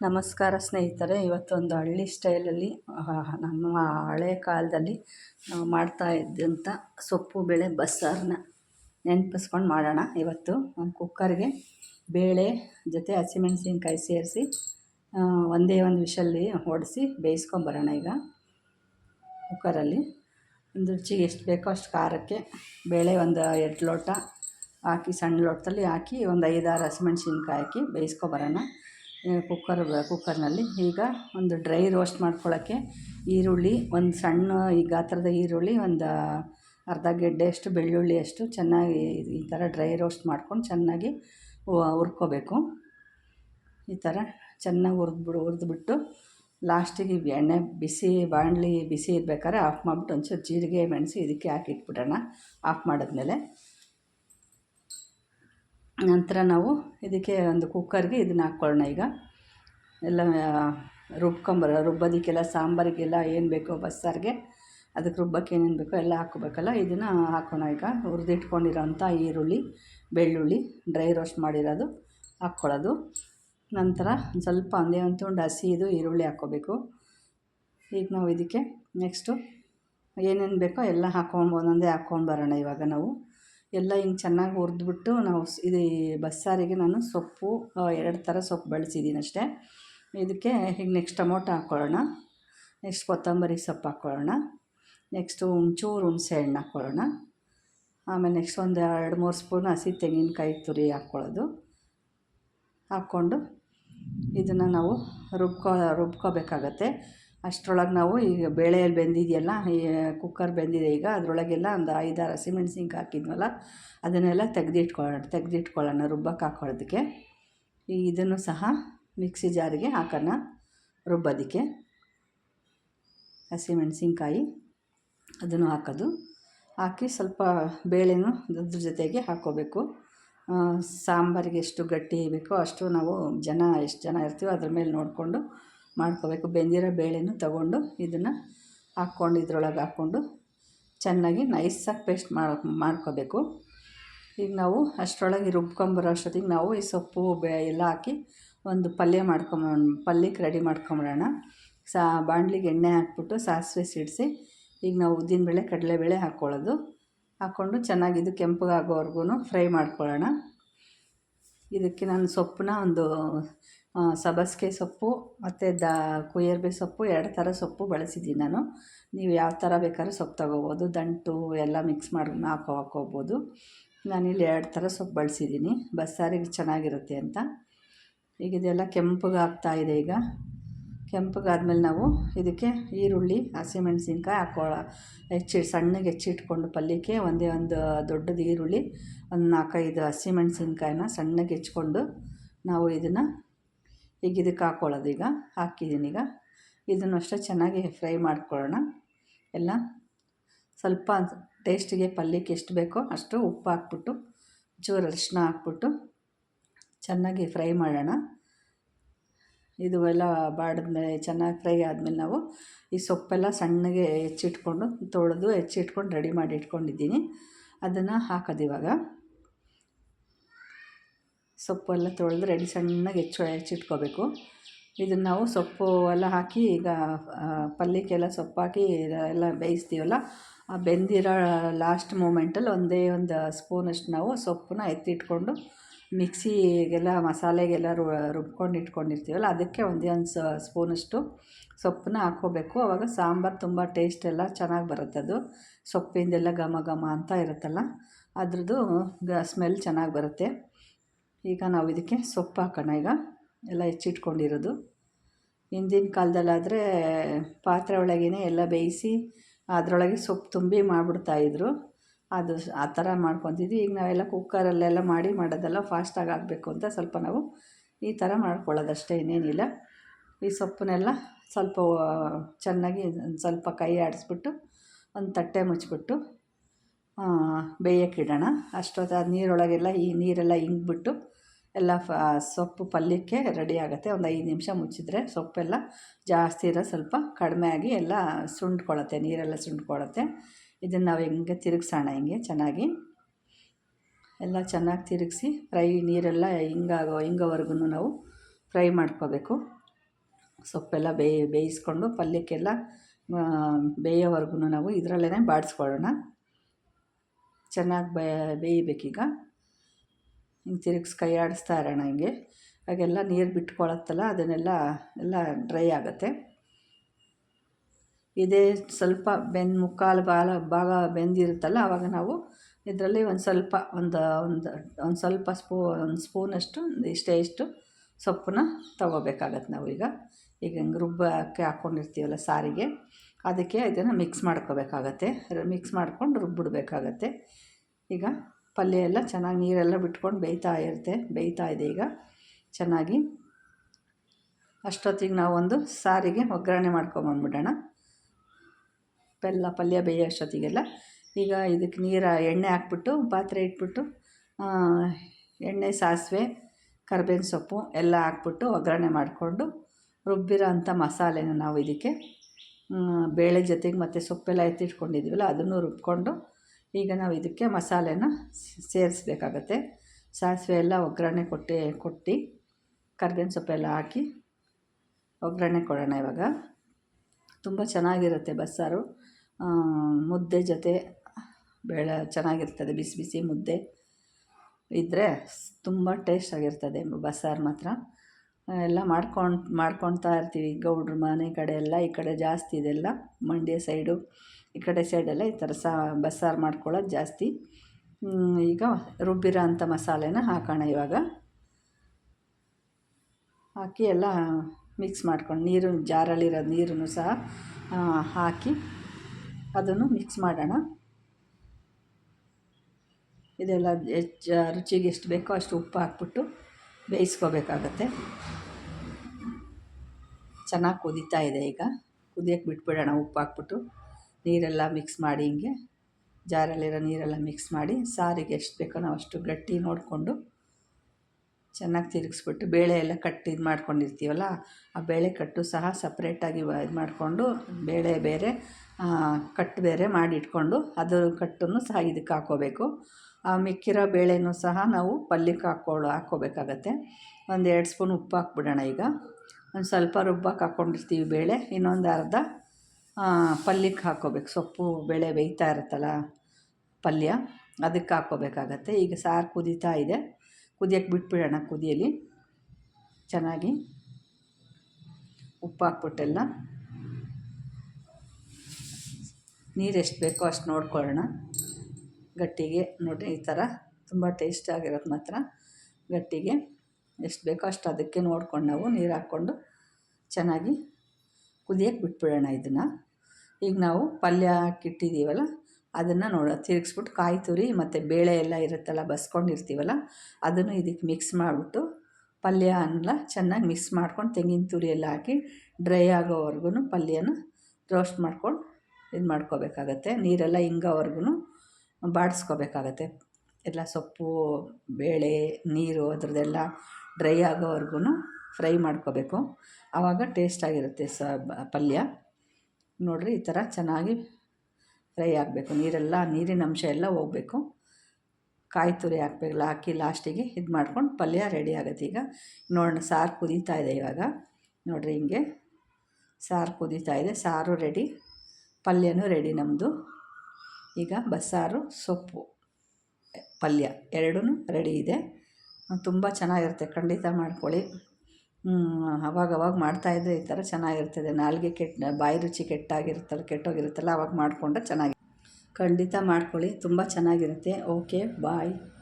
ನಮಸ್ಕಾರ ಸ್ನೇಹಿತರೆ, ಇವತ್ತೊಂದು ಹಳ್ಳಿ ಸ್ಟೈಲಲ್ಲಿ ನಮ್ಮ ಹಳೆ ಕಾಲದಲ್ಲಿ ನಾವು ಮಾಡ್ತಾ ಇದ್ದಂಥ ಸೊಪ್ಪು ಬೇಳೆ ಬಸ್ಸಾರನ್ನ ನೆನಪಿಸ್ಕೊಂಡು ಮಾಡೋಣ. ಇವತ್ತು ಒಂದು ಕುಕ್ಕರ್ಗೆ ಬೇಳೆ ಜೊತೆ ಹಸಿಮೆಣಸಿನ್ಕಾಯಿ ಸೇರಿಸಿ ಒಂದೇ ಒಂದು ವಿಷಲ್ಲಿ ಹೊಡೆಸಿ ಬೇಯಿಸ್ಕೊಂಬರೋಣ ಈಗ ಕುಕ್ಕರಲ್ಲಿ. ಒಂದು ರುಚಿಗೆ ಎಷ್ಟು ಬೇಕೋ ಅಷ್ಟು ಖಾರಕ್ಕೆ ಬೇಳೆ ಒಂದು ಎರಡು ಲೋಟ ಹಾಕಿ, ಸಣ್ಣ ಲೋಟದಲ್ಲಿ ಹಾಕಿ, ಒಂದು ಐದಾರು ಹಸಿಮೆಣ್ಸಿನ್ಕಾಯಿ ಹಾಕಿ ಬೇಯಿಸ್ಕೊಬರೋಣ ಕುಕ್ಕರ್ ಕುಕ್ಕರ್ನಲ್ಲಿ ಈಗ ಒಂದು ಡ್ರೈ ರೋಸ್ಟ್ ಮಾಡ್ಕೊಳ್ಳೋಕ್ಕೆ ಈರುಳ್ಳಿ, ಒಂದು ಸಣ್ಣ ಈ ಗಾತ್ರದ ಈರುಳ್ಳಿ, ಒಂದು ಅರ್ಧ ಗೆಡ್ಡೆಯಷ್ಟು ಬೆಳ್ಳುಳ್ಳಿ ಅಷ್ಟು ಚೆನ್ನಾಗಿ ಈ ಥರ ಡ್ರೈ ರೋಸ್ಟ್ ಮಾಡ್ಕೊಂಡು ಚೆನ್ನಾಗಿ ಹುರ್ಕೋಬೇಕು. ಈ ಥರ ಚೆನ್ನಾಗಿ ಹುರಿದ್ಬಿಡು ಹುರಿದ್ಬಿಟ್ಟು ಲಾಸ್ಟಿಗೆ ಎಣ್ಣೆ ಬಿಸಿ, ಬಾಣಲಿ ಬಿಸಿ ಇರ್ಬೇಕಾದ್ರೆ ಆಫ್ ಮಾಡಿಬಿಟ್ಟು ಒಂಚೂರು ಜೀರಿಗೆ, ಮೆಣಸು ಇದಕ್ಕೆ ಹಾಕಿಟ್ಬಿಡೋಣ. ಆಫ್ ಮಾಡಿದ್ಮೇಲೆ ನಂತರ ನಾವು ಇದಕ್ಕೆ ಒಂದು ಕುಕ್ಕರ್ಗೆ ಇದನ್ನ ಹಾಕ್ಕೊಳ್ಳೋಣ ಈಗ. ಎಲ್ಲ ರುಬ್ಕೊಂಬರ, ರುಬ್ಬೋದಕ್ಕೆಲ್ಲ ಸಾಂಬಾರಿಗೆಲ್ಲ ಏನು ಬೇಕೋ ಬಸ್ಸಾರಿಗೆ ಅದಕ್ಕೆ ರುಬ್ಬಕ್ಕೆ ಏನೇನು ಬೇಕೋ ಎಲ್ಲ ಹಾಕ್ಕೋಬೇಕಲ್ಲ, ಇದನ್ನು ಹಾಕೋಣ ಈಗ. ಹುರಿದಿಟ್ಕೊಂಡಿರೋಂಥ ಈರುಳ್ಳಿ, ಬೆಳ್ಳುಳ್ಳಿ, ಡ್ರೈ ರೋಸ್ಟ್ ಮಾಡಿರೋದು ಹಾಕ್ಕೊಳ್ಳೋದು. ನಂತರ ಸ್ವಲ್ಪ ಒಂದೇ ಒಂದು ತುಂಡು ಹಸಿದು ಈರುಳ್ಳಿ ಹಾಕ್ಕೋಬೇಕು. ಈಗ ನಾವು ಇದಕ್ಕೆ ನೆಕ್ಸ್ಟು ಏನೇನು ಬೇಕೋ ಎಲ್ಲ ಹಾಕ್ಕೊಂಡು ಒಂದೊಂದೇ ಹಾಕ್ಕೊಂಡು ಬರೋಣ ಇವಾಗ ನಾವು. ಎಲ್ಲ ಹಿಂಗೆ ಚೆನ್ನಾಗಿ ಹುರಿದ್ಬಿಟ್ಟು ನಾವು ಇದು ಬಸ್ಸಾರಿಗೆ ನಾನು ಸೊಪ್ಪು ಎರಡು ಥರ ಸೊಪ್ಪು ಬಳಸಿದ್ದೀನಿ ಅಷ್ಟೇ. ಇದಕ್ಕೆ ಈಗ ನೆಕ್ಸ್ಟ್ ಟೊಮೊಟೊ ಹಾಕ್ಕೊಳ್ಳೋಣ ನೆಕ್ಸ್ಟ್ ಕೊತ್ತಂಬರಿ ಸೊಪ್ಪು ಹಾಕ್ಕೊಳ್ಳೋಣ ನೆಕ್ಸ್ಟು ಒಂಚೂರು ಹುಣಸೆ ಹಣ್ಣು ಹಾಕ್ಕೊಳ್ಳೋಣ ಆಮೇಲೆ ನೆಕ್ಸ್ಟ್ ಒಂದು ಎರಡು ಮೂರು ಸ್ಪೂನ್ ಹಸಿ ತೆಂಗಿನಕಾಯಿ ತುರಿ ಹಾಕ್ಕೊಳ್ಳೋದು ಹಾಕ್ಕೊಂಡು ಇದನ್ನು ನಾವು ರುಬ್ಕೊ, ರುಬ್ಕೋಬೇಕಾಗತ್ತೆ. ಅಷ್ಟರೊಳಗೆ ನಾವು ಈಗ ಬೇಳೆಯಲ್ಲಿ ಬೆಂದಿದೆಯಲ್ಲ, ಈ ಕುಕ್ಕರ್ ಬೆಂದಿದೆ ಈಗ, ಅದರೊಳಗೆಲ್ಲ ಒಂದು ಐದಾರು ಹಸಿಮೆಣ್ಸಿನ್ಕಾಯಿ ಹಾಕಿದ್ವಲ್ಲ, ಅದನ್ನೆಲ್ಲ ತೆಗೆದಿಟ್ಕೊಳ್ಳೋಣ ತೆಗೆದಿಟ್ಕೊಳ್ಳೋಣ ರುಬ್ಬಕ್ಕೆ ಹಾಕೊಳ್ಳೋದಕ್ಕೆ. ಇದನ್ನು ಸಹ ಮಿಕ್ಸಿ ಜಾರಿಗೆ ಹಾಕೋಣ, ರುಬ್ಬೋದಕ್ಕೆ. ಹಸಿಮೆಣ್ಸಿನ್ಕಾಯಿ ಅದನ್ನು ಹಾಕೋದು. ಹಾಕಿ ಸ್ವಲ್ಪ ಬೇಳೆನೂ ಅದ್ರ ಜೊತೆಗೆ ಹಾಕ್ಕೋಬೇಕು. ಸಾಂಬಾರಿಗೆ ಎಷ್ಟು ಗಟ್ಟಿ ಬೇಕೋ ಅಷ್ಟು ನಾವು ಜನ, ಎಷ್ಟು ಜನ ಇರ್ತೀವೋ ಅದ್ರ ಮೇಲೆ ನೋಡಿಕೊಂಡು ಮಾಡ್ಕೋಬೇಕು. ಬೆಂದಿರೋ ಬೇಳೆನೂ ತಗೊಂಡು ಇದನ್ನು ಹಾಕ್ಕೊಂಡು, ಇದ್ರೊಳಗೆ ಹಾಕ್ಕೊಂಡು ಚೆನ್ನಾಗಿ ನೈಸಾಗಿ ಪೇಸ್ಟ್ ಮಾಡಿ, ಮಾಡ್ಕೋಬೇಕು. ಈಗ ನಾವು ಅಷ್ಟರೊಳಗೆ ರುಬ್ಕೊಂಬರೋ ಅಷ್ಟೊತ್ತಿಗೆ ನಾವು ಈ ಸೊಪ್ಪು, ಬೆ, ಎಲ್ಲ ಹಾಕಿ ಒಂದು ಪಲ್ಯ ಮಾಡ್ಕೊಂಬ, ಪಲ್ಯಕ್ಕೆ ರೆಡಿ ಮಾಡ್ಕೊಂಬಿಡೋಣ. ಸಾ, ಬಾಣಲಿಗೆ ಎಣ್ಣೆ ಹಾಕ್ಬಿಟ್ಟು ಸಾಸಿವೆ ಸಿಡಿಸಿ ಈಗ ನಾವು ಉದ್ದಿನಬೇಳೆ ಕಡಲೆಬೇಳೆ ಹಾಕ್ಕೊಳ್ಳೋದು ಹಾಕ್ಕೊಂಡು ಚೆನ್ನಾಗಿ ಇದು ಕೆಂಪಗಾಗೋವರೆಗೂ ಫ್ರೈ ಮಾಡ್ಕೊಳ್ಳೋಣ. ಇದಕ್ಕೆ ನಾನು ಸೊಪ್ಪನ್ನ ಒಂದು ಸಬಸ್ಕೆ ಸೊಪ್ಪು ಮತ್ತು ದ ಕುಯರ್ಬೆ ಸೊಪ್ಪು ಎರಡು ಥರ ಸೊಪ್ಪು ಬಳಸಿದ್ದೀನಿ ನಾನು. ನೀವು ಯಾವ ಥರ ಬೇಕಾದ್ರೂ ಸೊಪ್ಪು ತಗೋಬೋದು. ದಂಟು ಎಲ್ಲ ಮಿಕ್ಸ್ ಮಾಡಿ ಹಾಕೋ ಹಾಕೋಬೋದು. ನಾನಿಲ್ಲಿ ಎರಡು ಥರ ಸೊಪ್ಪು ಬಳಸಿದ್ದೀನಿ. ಬಸ್ಸಾರಿಗೆ ಚೆನ್ನಾಗಿರುತ್ತೆ ಅಂತ. ಈಗ ಇದೆಲ್ಲ ಕೆಂಪಗೆ ಆಗ್ತಾಯಿದೆ ಈಗ. ಕೆಂಪಗಾದ್ಮೇಲೆ ನಾವು ಇದಕ್ಕೆ ಈರುಳ್ಳಿ ಹಸಿಮೆಣ್ಸಿನ್ಕಾಯಿ ಹಾಕೋ ಹೆಚ್ಚಿ, ಸಣ್ಣಗೆ ಹೆಚ್ಚಿಟ್ಕೊಂಡು ಪಲ್ಯಕ್ಕೆ ಒಂದೇ ಒಂದು ದೊಡ್ಡದು ಈರುಳ್ಳಿ, ಒಂದು ನಾಲ್ಕೈದು ಹಸಿಮೆಣ್ಸಿನ್ಕಾಯಿನ ಸಣ್ಣಗೆ ಹೆಚ್ಕೊಂಡು ನಾವು ಇದನ್ನು ಈಗ ಇದಕ್ಕೆ ಹಾಕ್ಕೊಳ್ಳೋದು ಈಗ. ಹಾಕಿದ್ದೀನಿ ಈಗ. ಇದನ್ನು ಅಷ್ಟೇ ಚೆನ್ನಾಗಿ ಫ್ರೈ ಮಾಡ್ಕೊಳ್ಳೋಣ. ಎಲ್ಲ ಸ್ವಲ್ಪ ಟೇಸ್ಟಿಗೆ ಪಲ್ಯಕ್ಕೆ ಎಷ್ಟು ಬೇಕೋ ಅಷ್ಟು ಉಪ್ಪು ಹಾಕ್ಬಿಟ್ಟು ಚೂರು ಅರಿಶಿನ ಹಾಕ್ಬಿಟ್ಟು ಚೆನ್ನಾಗಿ ಫ್ರೈ ಮಾಡೋಣ. ಇದು ಎಲ್ಲ ಬಾಡಿದ್ಮೇಲೆ ಚೆನ್ನಾಗಿ ಫ್ರೈ ಆದಮೇಲೆ ನಾವು ಈ ಸೊಪ್ಪೆಲ್ಲ ಸಣ್ಣಗೆ ಹೆಚ್ಚಿಟ್ಕೊಂಡು, ತೊಳೆದು ಹೆಚ್ಚಿಟ್ಕೊಂಡು ರೆಡಿ ಮಾಡಿ ಇಟ್ಕೊಂಡಿದ್ದೀನಿ. ಅದನ್ನು ಹಾಕೋದು ಇವಾಗ. ಸೊಪ್ಪೆಲ್ಲ ತೊಳೆದು ರೆಡಿ ಸಣ್ಣಗೆ ಹೆಚ್ಚು ಹೆಚ್ಚಿಟ್ಕೋಬೇಕು. ಇದನ್ನು ನಾವು ಸೊಪ್ಪು ಎಲ್ಲ ಹಾಕಿ, ಈಗ ಪಲ್ಯಕ್ಕೆಲ್ಲ ಸೊಪ್ಪು ಹಾಕಿ ಎಲ್ಲ ಬೇಯಿಸ್ತೀವಲ್ಲ, ಆ ಬೆಂದಿರೋ ಲಾಸ್ಟ್ ಮೂಮೆಂಟಲ್ಲಿ ಒಂದೇ ಒಂದು ಸ್ಪೂನಷ್ಟು ನಾವು ಸೊಪ್ಪನ್ನ ಎತ್ತಿಟ್ಕೊಂಡು ಮಿಕ್ಸಿಗೆಲ್ಲ ಮಸಾಲೆಗೆಲ್ಲ ರುಬ್ಕೊಂಡು ಇಟ್ಕೊಂಡಿರ್ತೀವಲ್ಲ, ಅದಕ್ಕೆ ಒಂದೇ ಒಂದು ಸ್ಪೂನಷ್ಟು ಸೊಪ್ಪನ್ನ ಹಾಕ್ಕೋಬೇಕು. ಆವಾಗ ಸಾಂಬಾರು ತುಂಬ ಟೇಸ್ಟ್ ಎಲ್ಲ ಚೆನ್ನಾಗಿ ಬರುತ್ತೆ ಅದು. ಸೊಪ್ಪಿಂದೆಲ್ಲ ಘಮ ಘಮ ಅಂತ ಇರುತ್ತಲ್ಲ, ಅದ್ರದ್ದು ಗ, ಸ್ಮೆಲ್ ಚೆನ್ನಾಗಿ ಬರುತ್ತೆ. ಈಗ ನಾವು ಇದಕ್ಕೆ ಸೊಪ್ಪು ಹಾಕೋಣ. ಈಗ ಎಲ್ಲ ಹೆಚ್ಚಿಟ್ಕೊಂಡಿರೋದು. ಹಿಂದಿನ ಕಾಲದಲ್ಲಾದರೆ ಪಾತ್ರೆ ಒಳಗೇ ಎಲ್ಲ ಬೇಯಿಸಿ ಅದರೊಳಗೆ ಸೊಪ್ಪು ತುಂಬಿ ಮಾಡಿಬಿಡ್ತಾಯಿದ್ರು ಅದು ಆ ಥರ ಮಾಡ್ಕೊತಿದ್ವಿ. ಈಗ ನಾವೆಲ್ಲ ಕುಕ್ಕರಲ್ಲೆಲ್ಲ ಮಾಡಿ ಮಾಡೋದೆಲ್ಲ ಫಾಸ್ಟಾಗಿ ಆಗಬೇಕು ಅಂತ ಸ್ವಲ್ಪ ನಾವು ಈ ಥರ ಮಾಡ್ಕೊಳ್ಳೋದಷ್ಟೇ ಇನ್ನೇನಿಲ್ಲ. ಈ ಸೊಪ್ಪನ್ನೆಲ್ಲ ಸ್ವಲ್ಪ ಚೆನ್ನಾಗಿ ಸ್ವಲ್ಪ ಕೈ ಆಡಿಸ್ಬಿಟ್ಟು ಒಂದು ತಟ್ಟೆ ಮುಚ್ಚಿಬಿಟ್ಟು ಬೇಯೋಕ್ಕಿಡೋಣ ಅಷ್ಟೊತ್ತು ಅದು ನೀರೊಳಗೆಲ್ಲ ಈ ನೀರೆಲ್ಲ ಇಂಗ್ಬಿಟ್ಟು ಎಲ್ಲ ಫ ಸೊಪ್ಪು ಪಲ್ಯಕ್ಕೆ ರೆಡಿ ಆಗುತ್ತೆ. ಒಂದು ಐದು ನಿಮಿಷ ಮುಚ್ಚಿದ್ರೆ ಸೊಪ್ಪೆಲ್ಲ ಜಾಸ್ತಿ ಇರೋ ಸ್ವಲ್ಪ ಕಡಿಮೆ ಆಗಿ ಎಲ್ಲ ಸುಂಡ್ಕೊಳತ್ತೆ ನೀರೆಲ್ಲ ಸುಂಡ್ಕೊಳ್ಳುತ್ತೆ. ಇದನ್ನು ನಾವು ಹೆಂಗೆ ತಿರುಗಿಸೋಣ ಹಿಂಗೆ ಚೆನ್ನಾಗಿ. ಎಲ್ಲ ಚೆನ್ನಾಗಿ ತಿರುಗಿಸಿ ಫ್ರೈ ನೀರೆಲ್ಲ ಹಿಂಗಾಗೋ ಹಿಂಗೋವರೆಗೂ ನಾವು ಫ್ರೈ ಮಾಡ್ಕೋಬೇಕು. ಸೊಪ್ಪೆಲ್ಲ ಬೇಯಿ ಬೇಯಿಸ್ಕೊಂಡು ಪಲ್ಯಕ್ಕೆಲ್ಲ ಬೇಯೋವರೆಗೂ ನಾವು ಇದರಲ್ಲೇ ಬಾಡಿಸ್ಕೊಳ್ಳೋಣ. ಚೆನ್ನಾಗಿ ಬೇ, ಬೇಯಬೇಕೀಗ. ಹಿಂಗೆ ತಿರುಗಿಸಿ ಕೈ ಆಡಿಸ್ತಾ ಇರೋಣ ಹಿಂಗೆ. ಹಾಗೆಲ್ಲ ನೀರು ಬಿಟ್ಕೊಳತ್ತಲ್ಲ ಅದನ್ನೆಲ್ಲ ಎಲ್ಲ ಡ್ರೈ ಆಗುತ್ತೆ. ಇದೇ ಸ್ವಲ್ಪ ಬೆಂದು ಮುಕ್ಕಾಲು ಬಾಲ ಭಾಗ ಬೆಂದಿರುತ್ತಲ್ಲ ಆವಾಗ ನಾವು ಇದರಲ್ಲಿ ಒಂದು ಸ್ವಲ್ಪ ಒಂದು ಒಂದು ಒಂದು ಸ್ವಲ್ಪ ಸ್ಪೂ, ಒಂದು ಸ್ಪೂನಷ್ಟು ಇಷ್ಟೇ ಇಷ್ಟು ಸೊಪ್ಪನ್ನ ತೊಗೋಬೇಕಾಗತ್ತೆ ನಾವು ಈಗ. ಈಗ ಹಿಂಗೆ ರುಬ್ಬಕ್ಕೆ ಹಾಕ್ಕೊಂಡಿರ್ತೀವಲ್ಲ ಸಾರಿಗೆ, ಅದಕ್ಕೆ ಇದನ್ನು ಮಿಕ್ಸ್ ಮಾಡ್ಕೋಬೇಕಾಗತ್ತೆ. ಮಿಕ್ಸ್ ಮಾಡ್ಕೊಂಡು ರುಬ್ಬಿಡ್ಬೇಕಾಗತ್ತೆ. ಈಗ ಪಲ್ಯ ಎಲ್ಲ ಚೆನ್ನಾಗಿ ನೀರೆಲ್ಲ ಬಿಟ್ಕೊಂಡು ಬೇಯ್ತಾ ಇರುತ್ತೆ, ಬೇಯ್ತಾ ಇದೆ ಈಗ ಚೆನ್ನಾಗಿ. ಅಷ್ಟೊತ್ತಿಗೆ ನಾವು ಒಂದು ಸಾರಿಗೆ ಒಗ್ಗರಣೆ ಮಾಡ್ಕೊಂಬಂದ್ಬಿಡೋಣ. ಬೆಲ್ಲ ಪಲ್ಯ ಬೇಯೋ ಅಷ್ಟೊತ್ತಿಗೆಲ್ಲ. ಈಗ ಇದಕ್ಕೆ ನೀರು, ಎಣ್ಣೆ ಹಾಕ್ಬಿಟ್ಟು, ಪಾತ್ರೆ ಇಟ್ಬಿಟ್ಟು ಎಣ್ಣೆ, ಸಾಸಿವೆ, ಕರ್ಬೇವಿನ ಸೊಪ್ಪು ಎಲ್ಲ ಹಾಕ್ಬಿಟ್ಟು ಒಗ್ಗರಣೆ ಮಾಡಿಕೊಂಡು ರುಬ್ಬಿರೋ ಅಂಥ ಮಸಾಲೆನ ನಾವು ಇದಕ್ಕೆ ಬೇಳೆ ಜೊತೆಗೆ ಮತ್ತು ಸೊಪ್ಪೆಲ್ಲ ಎತ್ತಿಟ್ಕೊಂಡಿದ್ದೀವಲ್ಲ ಅದನ್ನು ರುಬ್ಕೊಂಡು ಈಗ ನಾವು ಇದಕ್ಕೆ ಮಸಾಲೆನ ಸೇರಿಸ್ಬೇಕಾಗತ್ತೆ. ಸಾಸಿವೆ ಎಲ್ಲ ಒಗ್ಗರಣೆ ಕೊಟ್ಟು ಕೊಟ್ಟು ಕರ್ಬೇವಿನ ಸೊಪ್ಪೆಲ್ಲ ಹಾಕಿ ಒಗ್ಗರಣೆ ಕೊಡೋಣ ಇವಾಗ. ತುಂಬ ಚೆನ್ನಾಗಿರುತ್ತೆ ಬಸ್ಸಾರು. ಮುದ್ದೆ ಜೊತೆ ಬೇಳೆ ಚೆನ್ನಾಗಿರ್ತದೆ, ಬಿಸಿ ಬಿಸಿ ಮುದ್ದೆ ಇದ್ದರೆ ತುಂಬ ಟೇಸ್ಟಾಗಿರ್ತದೆ ಬಸ್ಸಾರು ಮಾತ್ರ. ಎಲ್ಲ ಮಾಡ್ಕೊಂಡು, ಮಾಡ್ಕೊತಾ ಇರ್ತೀವಿ, ಗೌಡ್ರ ಮನೆ ಕಡೆ ಎಲ್ಲ, ಈ ಕಡೆ ಜಾಸ್ತಿ ಇದೆಲ್ಲ ಮಂಡ್ಯ ಸೈಡು ಈ ಕಡೆ ಸೈಡೆಲ್ಲ ಈ ಥರ ಸಾ, ಬಸ್ಸಾರು ಮಾಡ್ಕೊಳ್ಳೋದು ಜಾಸ್ತಿ. ಈಗ ರುಬ್ಬಿರೋ ಅಂಥ ಮಸಾಲೆನ ಹಾಕೋಣ ಇವಾಗ. ಹಾಕಿ ಎಲ್ಲ ಮಿಕ್ಸ್ ಮಾಡ್ಕೊಂಡು, ನೀರು, ಜಾರಲ್ಲಿರೋ ನೀರನ್ನು ಸಹ ಹಾಕಿ ಅದನ್ನು ಮಿಕ್ಸ್ ಮಾಡೋಣ. ಇದೆಲ್ಲ ಹೆಚ್ಚು, ರುಚಿಗೆ ಎಷ್ಟು ಬೇಕೋ ಅಷ್ಟು ಉಪ್ಪು ಹಾಕ್ಬಿಟ್ಟು ಬೇಯಿಸ್ಕೋಬೇಕಾಗತ್ತೆ. ಚೆನ್ನಾಗಿ ಕುದೀತಾ ಇದೆ ಈಗ. ಕುದಿಯೋಕ್ಕೆ ಬಿಟ್ಬಿಡೋಣ, ಉಪ್ಪು ಹಾಕ್ಬಿಟ್ಟು. ನೀರೆಲ್ಲ ಮಿಕ್ಸ್ ಮಾಡಿ ಹಿಂಗೆ. ಜಾರಲ್ಲಿರೋ ನೀರೆಲ್ಲ ಮಿಕ್ಸ್ ಮಾಡಿ, ಸಾರಿಗೆ ಎಷ್ಟು ಬೇಕೋ ನಾವು ಅಷ್ಟು ಗಟ್ಟಿ ನೋಡಿಕೊಂಡು ಚೆನ್ನಾಗಿ ತಿರುಗಿಸ್ಬಿಟ್ಟು ಬೇಳೆ ಎಲ್ಲ ಕಟ್ಟು ಇದು ಮಾಡ್ಕೊಂಡಿರ್ತೀವಲ್ಲ, ಆ ಬೇಳೆ ಕಟ್ಟು ಸಹ ಸಪ್ರೇಟಾಗಿ ಇದು ಮಾಡಿಕೊಂಡು ಬೇಳೆ ಬೇರೆ ಕಟ್ಟು ಬೇರೆ ಮಾಡಿ ಇಟ್ಕೊಂಡು ಅದು ಕಟ್ಟನ್ನು ಸಹ ಇದಕ್ಕೆ ಹಾಕೋಬೇಕು. ಆ, ಮಿಕ್ಕಿರೋ ಬೇಳೆನೂ ಸಹ ನಾವು ಪಲ್ಯಕ್ಕೆ ಹಾಕ್ಕೊಳ್ಳೋ ಹಾಕ್ಕೋಬೇಕಾಗತ್ತೆ. ಒಂದು ಎರಡು ಸ್ಪೂನ್ ಉಪ್ಪು ಹಾಕ್ಬಿಡೋಣ ಈಗ. ಒಂದು ಸ್ವಲ್ಪ ರುಬ್ಬಕ್ಕೆ ಹಾಕ್ಕೊಂಡಿರ್ತೀವಿ ಬೇಳೆ, ಇನ್ನೊಂದು ಅರ್ಧ ಪಲ್ಯಕ್ಕೆ ಹಾಕ್ಕೋಬೇಕು ಸೊಪ್ಪು, ಬೇಳೆ ಬೇಯ್ತಾ ಇರುತ್ತಲ್ಲ ಪಲ್ಯ, ಅದಕ್ಕೆ ಹಾಕ್ಕೋಬೇಕಾಗತ್ತೆ. ಈಗ ಸಾರು ಕುದೀತಾ ಇದೆ. ಕುದಿಯಕ್ಕೆ ಬಿಟ್ಬಿಡೋಣ ಕುದಿಯಲಿ. ಚೆನ್ನಾಗಿ ಉಪ್ಪು ಹಾಕ್ಬಿಟ್ಟೆಲ್ಲ ನೀರು ಎಷ್ಟು ಬೇಕೋ ಅಷ್ಟು ನೋಡ್ಕೊಳ್ಳೋಣ. ಗಟ್ಟಿಗೆ ನೋಡಿ, ಈ ಥರ ತುಂಬ ಟೇಸ್ಟಾಗಿರೋದು ಮಾತ್ರ ಗಟ್ಟಿಗೆ. ಎಷ್ಟು ಬೇಕೋ ಅಷ್ಟು ಅದಕ್ಕೆ ನೋಡ್ಕೊಂಡು ನಾವು ನೀರು ಹಾಕ್ಕೊಂಡು ಚೆನ್ನಾಗಿ ಕುದಿಯೋಕ್ಕೆ ಬಿಟ್ಬಿಡೋಣ ಇದನ್ನು. ಈಗ ನಾವು ಪಲ್ಯ ಹಾಕಿಟ್ಟಿದ್ದೀವಲ್ಲ ಅದನ್ನು ನೋಡ ತಿರುಗಿಸ್ಬಿಟ್ಟು ಕಾಯಿ ತುರಿ ಮತ್ತು ಬೇಳೆ ಎಲ್ಲ ಇರುತ್ತಲ್ಲ, ಬಸ್ಕೊಂಡಿರ್ತೀವಲ್ಲ, ಅದನ್ನು ಇದಕ್ಕೆ ಮಿಕ್ಸ್ ಮಾಡಿಬಿಟ್ಟು ಪಲ್ಯ ಅನ್ನ ಚೆನ್ನಾಗಿ ಮಿಕ್ಸ್ ಮಾಡ್ಕೊಂಡು ತೆಂಗಿನ ತುರಿ ಎಲ್ಲ ಹಾಕಿ ಡ್ರೈ ಆಗೋವರೆಗೂ ಪಲ್ಯನ ರೋಸ್ಟ್ ಮಾಡ್ಕೊಂಡು ಇದು ಮಾಡ್ಕೋಬೇಕಾಗತ್ತೆ. ನೀರೆಲ್ಲ ಹಿಂಗೋವರೆಗೂ ಬಾಡಿಸ್ಕೋಬೇಕಾಗತ್ತೆ. ಎಲ್ಲ ಸೊಪ್ಪು, ಬೇಳೆ, ನೀರು ಅದರದ್ದೆಲ್ಲ ಡ್ರೈ ಆಗೋವರೆಗೂ ಫ್ರೈ ಮಾಡ್ಕೋಬೇಕು. ಆವಾಗ ಟೇಸ್ಟಾಗಿರುತ್ತೆ ಸ ಪಲ್ಯ. ನೋಡಿರಿ ಈ ಥರ ಚೆನ್ನಾಗಿ ಫ್ರೈ ಆಗಬೇಕು. ನೀರೆಲ್ಲ, ನೀರಿನ ಅಂಶ ಎಲ್ಲ ಹೋಗಬೇಕು. ಕಾಯಿ ತುರಿ ಹಾಕ್ಬೇಕಲ್ಲ ಹಾಕಿ ಲಾಸ್ಟಿಗೆ ಇದು ಮಾಡ್ಕೊಂಡು ಪಲ್ಯ ರೆಡಿ ಆಗುತ್ತೆ ಈಗ. ನೋಡೋಣ, ಸಾರು ಕುದೀತಾ ಇದೆ ಇವಾಗ. ನೋಡಿರಿ ಹಿಂಗೆ. ಸಾರು ಕುದೀತಾ ಇದೆ. ಸಾರು ರೆಡಿ. ಪಲ್ಯನೂ ರೆಡಿ ನಮ್ಮದು ಈಗ ಬಸ್ಸಾರು, ಸೊಪ್ಪು, ಪಲ್ಯ ಎರಡೂ ರೆಡಿ ಇದೆ. ತುಂಬ ಚೆನ್ನಾಗಿರುತ್ತೆ. ಖಂಡಿತ ಮಾಡ್ಕೊಳ್ಳಿ. ಅವಾಗ ಅವಾಗ ಮಾಡ್ತಾಯಿದ್ರೆ ಈ ಥರ ಚೆನ್ನಾಗಿರ್ತದೆ. ನಾಲ್ಗೆ ಕೆಟ್ಟ, ಬಾಯಿ ರುಚಿ ಕೆಟ್ಟಾಗಿರುತ್ತಲ್ಲ, ಕೆಟ್ಟೋಗಿರುತ್ತಲ್ಲ, ಅವಾಗ ಮಾಡಿಕೊಂಡ್ರೆ ಚೆನ್ನಾಗಿ. ಖಂಡಿತ ಮಾಡ್ಕೊಳ್ಳಿ, ತುಂಬ ಚೆನ್ನಾಗಿರುತ್ತೆ. Okay, bye.